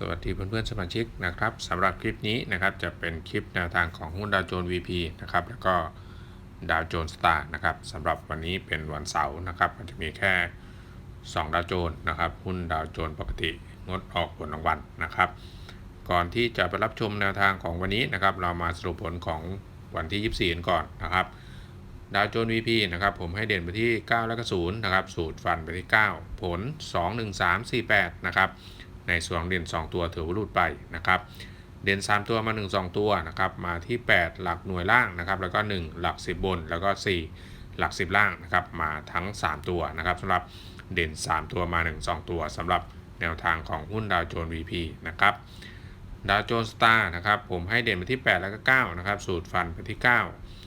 สวัสดีเพื่อนๆสมาชิกนะครับสำหรับคลิปนี้นะครับจะเป็นคลิปแนวทางของหุ้นดาวโจนส์ VP นะครับแล้วก็ดาวโจนส์สตาร์นะครับสำหรับวันนี้เป็นวันเสาร์นะครับมันจะมีแค่ 2 ดาวโจนส์นะครับหุ้นดาวโจนส์ปกติงดออกผลรางวัลนะครับ ก่อนที่จะไปรับชมแนวทางของวันนี้นะครับเรามาสรุปผลของวันที่ 24กันก่อนนะครับดาวโจนส์ VP นะครับผมให้เด่นไปที่ 9 แล้วก็0นะครับสูตรฟันไปที่ 9 ผล 2 1 3 4 8นะครับ ในส่วนของเด่น2 ตัวถือว่าหลุดไปนะครับ เด่น3 ตัวมา 1 2 ตัวนะครับ มาที่ 8 หลักหน่วยล่างนะครับ แล้วก็ 1 หลัก 10 บน แล้วก็ 4 หลัก 10 ล่างนะครับ มาทั้ง 3 ตัวนะครับสำหรับเด่น 3 ตัวมา 1 2 ตัวสำหรับแนวทางของหุ้นดาวโจนส์ VP นะครับดาวโจนส์สตาร์นะครับผมให้เด่นไปที่ 8 แล้วก็ 9 นะครับ สูตรฟันไปที่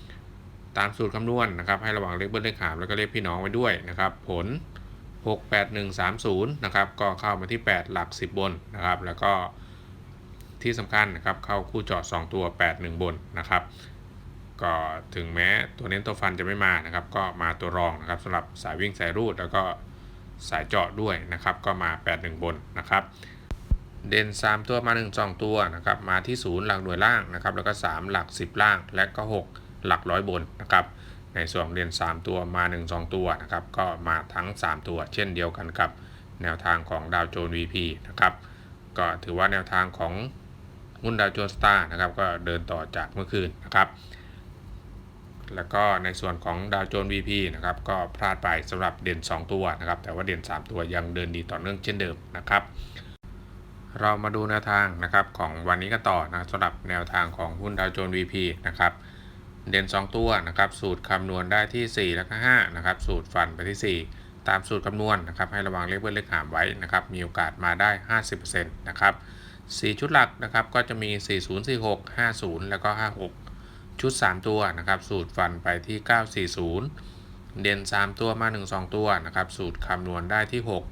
9 ตามสูตรคำนวณนะครับ ให้ระวังเลขเบิ้ลเลขหามแล้วก็เลขพี่น้องไว้ด้วยนะครับ ผล 68130 นะครับ ก็เข้ามาที่ 8 หลัก 10 บนนะครับ แล้วก็ที่สำคัญนะครับ เข้าคู่จาะ2ตัว 81 บนนะครับ ก็ถึงแม้ตัวเน้นตัวฟันจะไม่มานะครับ ก็มาตัวรองนะครับสำหรับสายวิ่งสายรูดแล้วก็สายเจาะด้วยนะครับ ก็มา 81 บนนะครับ เด่น 3 ตัวมา 1 2 ตัวนะครับ มาที่ 0 หลักหน่วยล่างนะครับ แล้วก็ 3 หลัก 10 ล่าง และก็ 6 หลักร้อยบนนะครับ ในส่วนของเด่น3 ตัวมา 1 2 ตัวนะครับก็มาทั้ง 3 ตัว เช่นเดียวกันกับแนวทางของดาวโจนส์ VP นะครับก็ถือว่าแนวทางของหุ้นดาวโจนส์สตาร์นะครับก็เดินต่อจากเมื่อคืนนะครับ แล้วก็ในส่วนของดาวโจนส์ VP นะครับก็พลาดไปสำหรับเด่น 2 ตัวนะครับแต่ว่าเด่น 3 ตัวยังเดินดีต่อเนื่องเช่นเดิมนะครับ เรามาดูแนวทางนะครับของวันนี้กันต่อนะสำหรับแนวทางของหุ้นดาวโจนส์ VP นะครับ เด่น 2 ตัวนะครับ สูตรคำนวณได้ที่ 4 แล้วก็5นะครับ สูตรฟันไปที่ 4 ตามสูตรคำนวณนะครับ ให้ระวังเลขเบิ้ลเลขหามไว้นะครับ มีโอกาสมาได้ 50%นะครับ4ชุดหลักนะครับ ก็จะมี 4046 50 แล้วก็ 56 ชุด 3 ตัวนะครับ สูตรฟันไปที่ 940 เด่น 3 ตัวมา 1 2 ตัวนะครับ สูตรคำนวณได้ที่ 6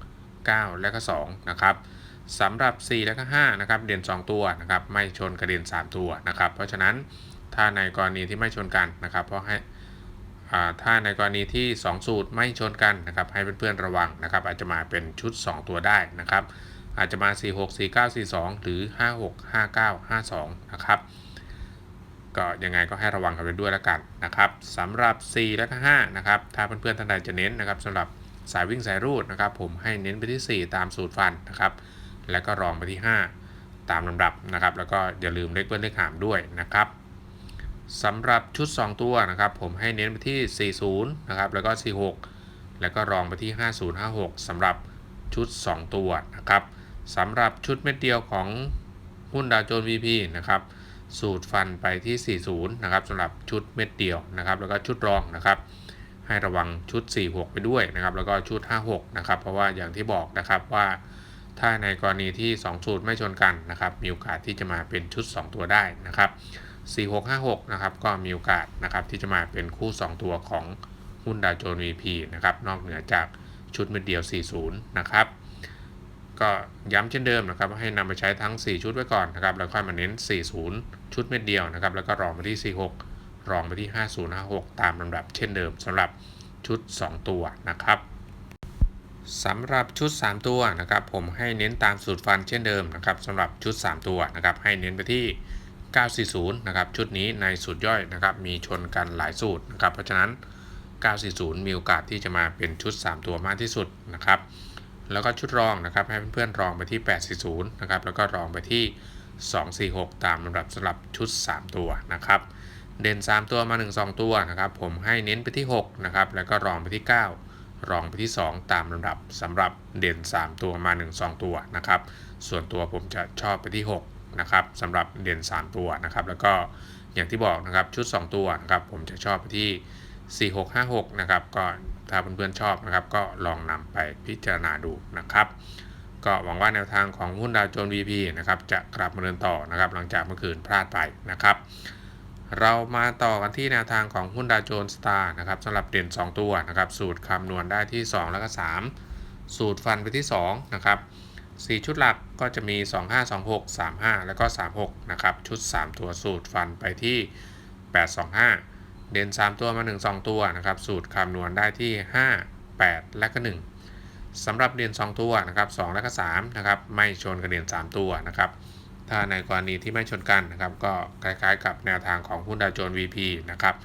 9 และก็2นะครับสำหรับ 4 และก็5นะครับ เด่น 2 ตัวนะครับ ไม่ชนกระเด็น 3 ตัวนะครับ เพราะฉะนั้น ถ้าในกรณีที่ไม่ชนกันนะครับ เพราะให้ถ้าในกรณีที่ 2 สูตรไม่ชนกันนะครับ ให้เพื่อนๆระวังนะครับ อาจจะมาเป็นชุด 2 ตัวได้นะครับ อาจจะมา 4 6 4 9 4 2 หรือ 5 6 5 9 5 2 นะครับก็ยังไงก็ให้ระวังกันไปด้วยแล้วกันนะครับสำหรับ 4 และก็5นะครับถ้าเพื่อนๆท่านใดจะเน้นนะครับสำหรับสายวิ่งสายรูดนะครับ ผมให้เน้นไปที่ 4 ตามสูตรฟันนะครับ แล้วก็รองไปที่ 5 ตามลำดับนะครับ แล้วก็อย่าลืมเลขเบิ้ลเลขหามด้วยนะครับ สำหรับชุด 2 ตัวนะครับ ผมให้เน้นไปที่ 40 นะครับ แล้วก็ 46 แล้วก็รองไปที่ 5056สำหรับชุด 2 ตัวนะครับสำหรับชุดเม็ดเดียวของหุ้นดาวโจนส์ VP นะครับ สูตรฟันไปที่ 40 นะครับสำหรับชุดเม็ดเดียวนะครับ แล้วก็ชุดรองนะครับ ให้ระวังชุด 46 ไปด้วยนะครับ แล้วก็ชุด 56 นะครับ เพราะว่าอย่างที่บอกนะครับว่าถ้าในกรณีที่ 2 สูตรไม่ชนกันนะครับ มีโอกาสที่จะมาเป็นชุด 2 ตัวได้นะครับ 4656 นะครับ ก็มีโอกาสนะครับที่จะมาเป็นคู่ 2 ตัวของหุ้นดาวโจนส์ VP นะครับ นอกเหนือจากชุดเม็ดเดียว 40 นะครับ ก็ย้ำเช่นเดิมนะครับให้นำไปใช้ทั้ง 4 ชุดไว้ก่อนนะครับ แล้วค่อยมาเน้น 40 ชุดเม็ดเดียวนะครับ แล้วก็รองไปที่ 46 รองไปที่ 5056 ตามลำดับเช่นเดิมสำหรับชุด 2 ตัวนะครับสำหรับชุด 3 ตัวนะครับผมให้เน้นตามสูตรฟันเช่นเดิมนะครับสำหรับชุด 3 ตัวนะครับให้เน้นไปที่ 940 นะครับ ชุดนี้ในสูตรย่อยนะครับ มีชนกันหลายสูตรนะครับ เพราะฉะนั้น 940 มีโอกาสที่จะมาเป็นชุด 3 ตัวมากที่สุดนะครับ แล้วก็ชุดรองนะครับ ให้เพื่อนๆรองไปที่ 840 นะครับ แล้วก็รองไปที่ 246 ตามลำดับสำหรับชุด 3 ตัวนะครับ เด่น 3 ตัวมา 1 2 ตัวนะครับ ผมให้เน้นไปที่ 6 นะครับ แล้วก็รองไปที่ 9 รองไปที่ 2 ตามลำดับสำหรับเด่น 3 ตัวมา 1 2 ตัวนะครับ ส่วนตัวผมจะชอบไปที่ 6 นะครับสำหรับเด่น 3 ตัวนะครับ แล้วก็อย่างที่บอกนะครับชุด 2 ตัวนะครับ ผมจะชอบไปที่ 4656 นะครับ ก็ถ้าเพื่อนๆชอบนะครับ ก็ลองนำไปพิจารณาดูนะครับ ก็หวังว่าแนวทางของหุ้นดาวโจนส์ VP นะครับจะกลับมาเดินต่อนะครับ หลังจากเมื่อคืนพลาดไปนะครับเรามาต่อกันที่แนวทางของหุ้นดาวโจนส์สตาร์นะครับสำหรับเด่น 2 ตัวนะครับ สูตรคำนวณได้ที่ 2 แล้วก็ 3 สูตรฟันไปที่ 2 นะครับ 4 ชุดหลัก ก็จะมี 25 26 35 แล้วก็ 36 นะครับ ชุด 3 ตัวสูตรฟันไปที่ 825 เด่น 3 ตัวมา 1 2 ตัวนะครับ สูตรคำนวณได้ที่ 5 8 และก็ 1สำหรับเด่น 2 ตัวนะครับ2และก็3นะครับ ไม่ชนกับเด่น 3 ตัวนะครับ ถ้าในกรณีที่ไม่ชนกันนะครับ ก็คล้ายๆ กับแนวทางของหุ้นดาวโจนส์ VP นะครับ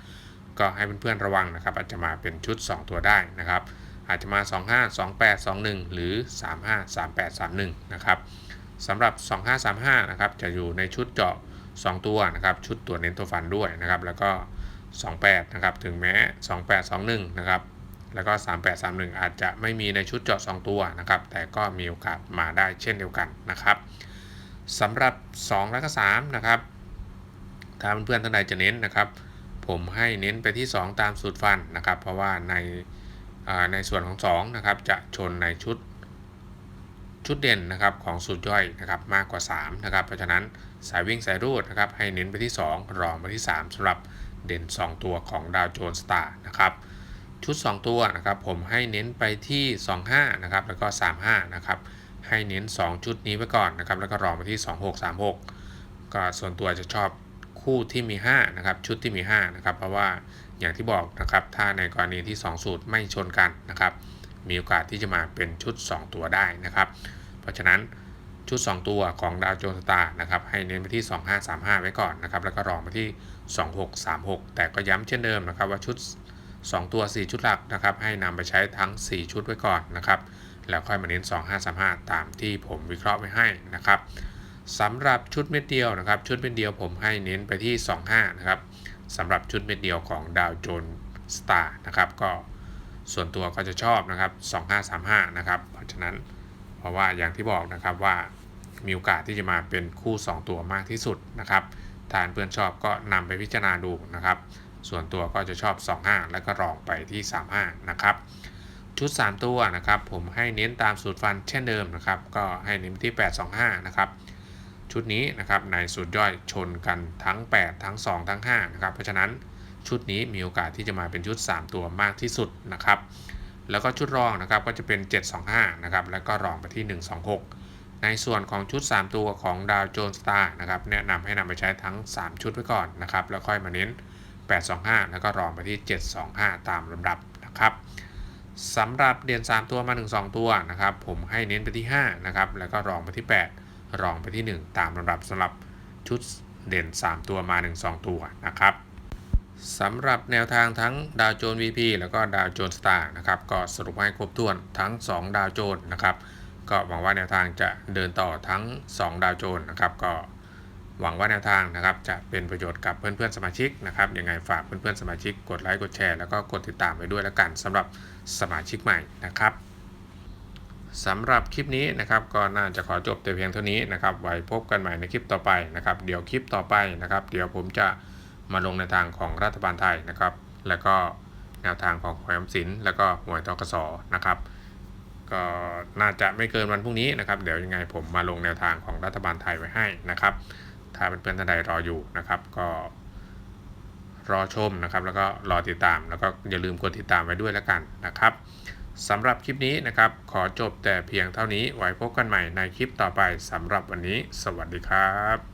ก็ให้เพื่อนๆระวังนะครับ อาจจะมาเป็นชุด 2 ตัวได้นะครับ อาจจะมา 25 28 21 หรือ 35 38 31 นะครับสำหรับ 2535 นะครับ จะอยู่ในชุดเจาะ 2 ตัวนะครับ ชุดตัวเน้นตัวฟันด้วยนะครับ แล้วก็ 28 นะครับ ถึงแม้ 2821 นะครับ แล้วก็ 3831 อาจจะไม่มีในชุดเจาะ 2 ตัวนะครับ แต่ก็มีโอกาสมาได้เช่นเดียวกันนะครับสำหรับ 2 และก็ 3 นะครับ ถ้าเพื่อนๆท่านใดจะเน้นนะครับ ผมให้เน้นไปที่ 2 ตามสูตรฟันนะครับ เพราะว่าใน ในส่วนของ2นะครับจะชนในชุดชุดเด่นนะครับของสูตรย่อยนะครับมากกว่า3นะครับเพราะฉะนั้นสายวิ่งสายรูดนะครับให้เน้นไปที่ 2 รองไปที่ 3สำหรับเด่น 2 ตัวของดาวโจนส์สตาร์นะครับชุด 2 ตัวนะครับผมให้เน้นไปที่ 25นะครับแล้วก็ 35นะครับให้เน้น 2 ชุดนี้ไว้ก่อนนะครับแล้วก็รองไปที่ 2636 ก็ส่วนตัวจะชอบคู่ที่มี5นะครับชุดที่มี5นะครับเพราะว่า อย่างที่บอกนะครับถ้าในกรณีที่ 2 สูตรไม่ชนกันนะครับ มีโอกาสที่จะมาเป็นชุด 2 ตัวได้นะครับ เพราะฉะนั้นชุด 2 ตัวของดาวโจนส์ตาร์นะครับให้เน้นไปที่ 2535 ไว้ก่อนนะครับแล้วก็รองไปที่ 2636 แต่ก็ย้ำเช่นเดิมนะครับว่าชุด 2 ตัว 4 ชุดหลักนะครับให้นำไปใช้ทั้ง 4 ชุดไว้ก่อนนะครับแล้วค่อยมาเน้น 2535 ตามที่ผมวิเคราะห์ไว้ให้นะครับสำหรับชุดเม็ดเดียวนะครับ ชุดเม็ดเดียวผมให้เน้นไปที่ 25นะครับ สำหรับชุดเม็ดเดียวของดาวโจนสตาร์นะครับก็ส่วนตัวก็จะชอบนะครับ 2535 นะครับ เพราะฉะนั้นเพราะว่าอย่างที่บอกนะครับว่ามีโอกาสที่จะมาเป็นคู่ 2 ตัวมากที่สุดนะครับทานเพื่อนชอบก็นำไปพิจารณาดูนะครับ ส่วนตัวก็จะชอบ 25 แล้วก็รองไปที่ 35 นะครับ ชุด 3 ตัวนะครับ ผมให้เน้นตามสูตรฟันเช่นเดิมนะครับ ก็ให้เน้นที่ 825 นะครับ ชุดนี้นะครับในสูตรย่อยชนกันทั้ง 8 ทั้ง 2 ทั้ง5นะครับเพราะฉะนั้นชุดนี้มีโอกาสที่จะมาเป็นชุด 3 ตัวมากที่สุดนะครับแล้วก็ชุดรองนะครับก็จะเป็น 725นะครับแล้วก็รองไปที่ 126 ในส่วนของชุด 3 ตัวของดาวโจนสตาร์นะครับแนะนำให้นำไปใช้ทั้ง 3 ชุดไว้ก่อนนะครับแล้วค่อยมาเน้น 825 แล้วก็รองไปที่ 725 ตามลำดับนะครับสำหรับเด่น3 ตัวมา 1 2 ตัวนะครับผมให้เน้นไปที่5นะครับแล้วก็รองไปที่ 8 รองไปที่ 1 ตามลำดับสำหรับชุดเด่น 3 ตัวมา 1 2 ตัวนะครับสำหรับแนวทางทั้งดาวโจน VP แล้วก็ดาวโจนสตาร์นะครับก็สรุปให้ครบถ้วนทั้ง 2 ดาวโจนนะครับก็หวังว่าแนวทางจะเดินต่อทั้ง 2 ดาวโจนนะครับก็หวังว่าแนวทางนะครับจะเป็นประโยชน์กับเพื่อนๆสมาชิกนะครับยังไงฝากเพื่อนๆสมาชิกกดไลค์กดแชร์แล้วก็กดติดตามไปด้วยแล้วกันสำหรับสมาชิกใหม่นะครับ สำหรับคลิปนี้นะครับก็น่าจะขอจบแต่เพียงเท่านี้นะครับไว้พบกันใหม่ในคลิปต่อไปนะครับ เดี๋ยวคลิปต่อไปนะครับ เดี๋ยวผมจะมาลงในทางของรัฐบาลไทยนะครับ แล้วก็แนวทางของหวยอมสินแล้วก็หวยตกสนะครับ ก็น่าจะไม่เกินวันพรุ่งนี้นะครับ เดี๋ยวยังไงผมมาลงแนวทางของรัฐบาลไทยไว้ให้นะครับ ถ้าเพื่อนๆท่านใดรออยู่นะครับ ก็รอชมนะครับ แล้วก็รอติดตามแล้วก็อย่าลืมกดติดตามไว้ด้วยแล้วกันนะครับ สำหรับคลิปนี้นะครับ ขอจบแต่เพียงเท่านี้ไว้พบกันใหม่ในคลิปต่อไปสำหรับวันนี้ สวัสดีครับ